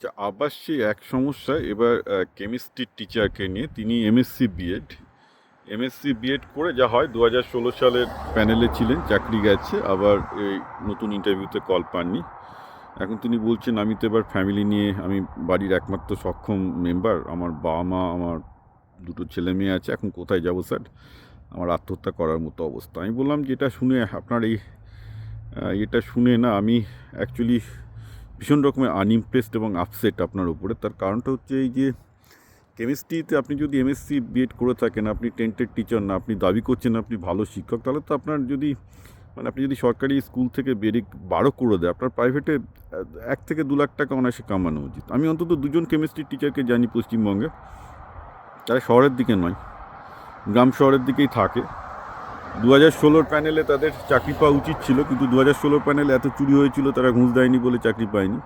আচ্ছা আবার সেই এক সমস্যা, এবার কেমিস্ট্রির টিচারকে নিয়ে তিনি এমএসসি বিএড এমএসসি বিএড করে যা হয় দু হাজার ষোলো সালের প্যানেলে ছিলেন, চাকরি গেছে, আবার এই নতুন ইন্টারভিউতে কল পাননি। এখন তিনি বলছেন, আমি তো এবার ফ্যামিলি নিয়ে, আমি বাড়ির একমাত্র সক্ষম মেম্বার আমার বাবা মা আমার দুটো ছেলে মেয়ে আছে, এখন কোথায় যাব স্যার? আমার আত্মহত্যা করার মতো অবস্থা। আমি বললাম যে এটা শুনে আপনার এই এটা শুনে না, আমি অ্যাকচুয়ালি ভীষণ রকমের আনইমপ্রেসড এবং আপসেট আপনার উপরে। তার কারণটা হচ্ছে এই যে কেমিস্ট্রিতে আপনি যদি এমএসসি বিএড করে থাকেন, আপনি টেন্টেড টিচার না, আপনি দাবি করছেন আপনি ভালো শিক্ষক, তাহলে তো আপনার যদি মানে আপনি যদি সরকারি স্কুল থেকে বেরিয়ে বারো করে দেয়, আপনার প্রাইভেটে এক থেকে দু লাখ টাকা অনায়াসে কামানো উচিত। আমি অন্তত দুজন কেমিস্ট্রি টিচারকে জানি পশ্চিমবঙ্গে। তারা শহরের দিকে নয়, গ্রাম শহরের দিকেই থাকে। দু হাজার ষোলোর প্যানেলে তাদের চাকরি পাওয়া উচিত ছিল, কিন্তু দু হাজার ষোলোর প্যানেলে এত চুরি হয়েছিল, তারা ঘুষ দেয়নি বলে চাকরি পায়নি।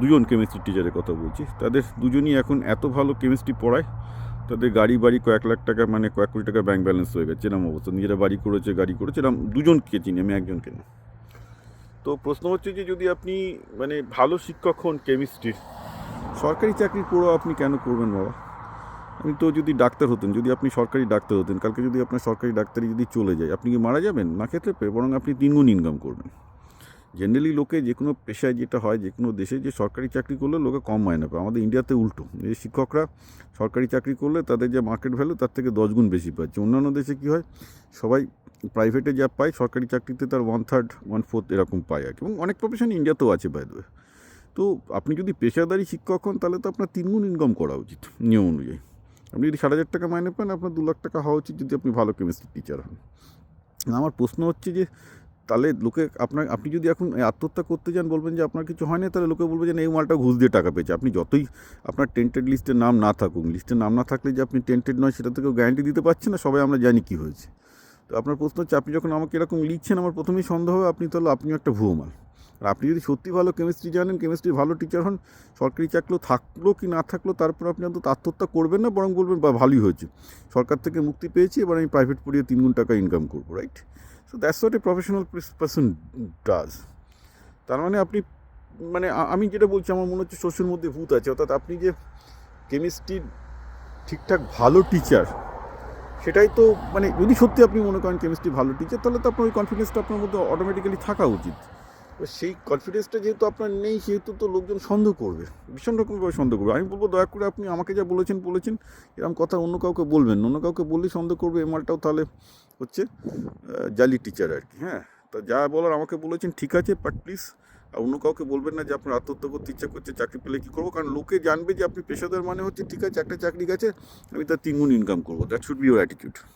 দুজন কেমিস্ট্রি টিচারের কথা বলছি। তাদের দুজনই এখন এত ভালো কেমিস্ট্রি পড়ায়, তাদের গাড়ি বাড়ি কয়েক লাখ টাকা মানে কয়েক কোটি টাকা ব্যাংক ব্যালেন্স হয়ে গেছে এরকম অবস্থা। নিজেরা বাড়ি করেছে, গাড়ি করেছে এরকম দুজনকে চিনি, আমি একজনকে না। তো প্রশ্ন হচ্ছে যে, যদি আপনি মানে ভালো শিক্ষক হন কেমিস্ট্রির সরকারি চাকরি পড়ো আপনি কেন করবেন বাবা? আমি তো যদি ডাক্তার হতেন, যদি আপনি সরকারি ডাক্তার হতেন, কালকে যদি আপনার সরকারি ডাক্তারি যদি চলে যায়, আপনি কি মারা যাবেন? না ক্ষেত্রে বরং আপনি তিনগুণ ইনকাম করবেন। জেনারেলি লোকে যে কোনো পেশায় যেটা হয়, যে কোনো দেশে যে সরকারি চাকরি করলে লোকে কম মাইনে পায়। আমাদের ইন্ডিয়াতে উল্টো। এই শিক্ষকরা সরকারি চাকরি করলে তাদের যে মার্কেট ভ্যালু তার থেকে দশ গুণ বেশি পাচ্ছে অন্যান্য দেশে কী হয়, সবাই প্রাইভেটে যা পায়, সরকারি চাকরিতে তার ওয়ান থার্ড ওয়ান ফোর্থ এরকম পায় আর এবং অনেক প্রফেশন ইন্ডিয়াতেও আছে বাই তো আপনি যদি পেশাদারি শিক্ষক হন, তাহলে তো আপনার তিনগুণ ইনকাম করা উচিত, নিয়ম অনুযায়ী। আপনি যদি ষাট হাজার টাকা মাইনে পান, আপনার দু লাখ টাকা হওয়া উচিত যদি আপনি ভালো কেমিস্ট্রি টিচার হন। আমার প্রশ্ন হচ্ছে যে, তাহলে লোকে আপনার, আপনি যদি এখন আত্মহত্যা করতে যান, বলবেন যে আপনার কিছু হয় না তাহলে লোকে বলবে যে এই মালটা ঘুষ দিয়ে টাকা পেয়েছে। আপনি যতই আপনার টেন্টেড লিস্টের নাম না থাকুক লিস্টের নাম না থাকলে যে আপনি টেন্টেড নয়, সেটা থেকেও গ্যারান্টি দিতে পারছেন না, সবাই আমরা জানি কী হয়েছে। তো আপনার প্রশ্ন হচ্ছে, আপনি যখন আমাকে এরকম লিখছেন, আমার প্রথমেই সন্দেহ হবে, আপনি তাহলে আপনিও একটা ভুয়ো মাল। আর আপনি যদি সত্যি ভালো কেমিস্ট্রি জানেন কেমিস্ট্রি ভালো টিচার হন, সরকারি চাকরিও থাকল কি না থাকল, তারপর আপনি অন্তত আত্মহত্যা করবেন না, বরং বলবেন বা ভালোই হয়েছে। সরকার থেকে মুক্তি পেয়েছি, এবার আমি প্রাইভেট পড়িয়ে তিন গুণ টাকা ইনকাম করব right so that's what a professional person does তার মানে আপনি মানে আমি যেটা বলছি, আমার মনে হচ্ছে শস্যের মধ্যে ভূত আছে, অর্থাৎ আপনি যে কেমিস্ট্রির ঠিকঠাক ভালো টিচার সেটাই তো মানে যদি সত্যি আপনি মনে করেন কেমিস্ট্রি ভালো টিচার তাহলে তো আপনার ওই কনফিডেন্সটা আপনার মধ্যে অটোমেটিক্যালি থাকা উচিত। সেই কনফিডেন্সটা যেহেতু আপনার নেই, সেহেতু তো লোকজন সন্দেহ করবে। ভীষণ রকমভাবে সন্দেহ করবে। আমি বলব, দয়া করে আপনি আমাকে যা বলেছেন বলেছেন। এরকম কথা অন্য কাউকে বলবেন অন্য কাউকে বললেই সন্দেহ করবে, এ মালটাও তাহলে হচ্ছে জালি টিচার আর কি হ্যাঁ? তা যা বলার আমাকে বলেছেন, ঠিক আছে বাট প্লিজ আর অন্য কাউকে বলবেন না যে আপনার আত্মহত্যা করতে ইচ্ছা করছে, চাকরি পেলে কী করব? কারণ লোকে জানবে যে আপনি পেশাদার মানে হচ্ছে, ঠিক আছে, একটা চাকরি গেছে, আমি তার তিনগুণ ইনকাম করব। That should be your attitude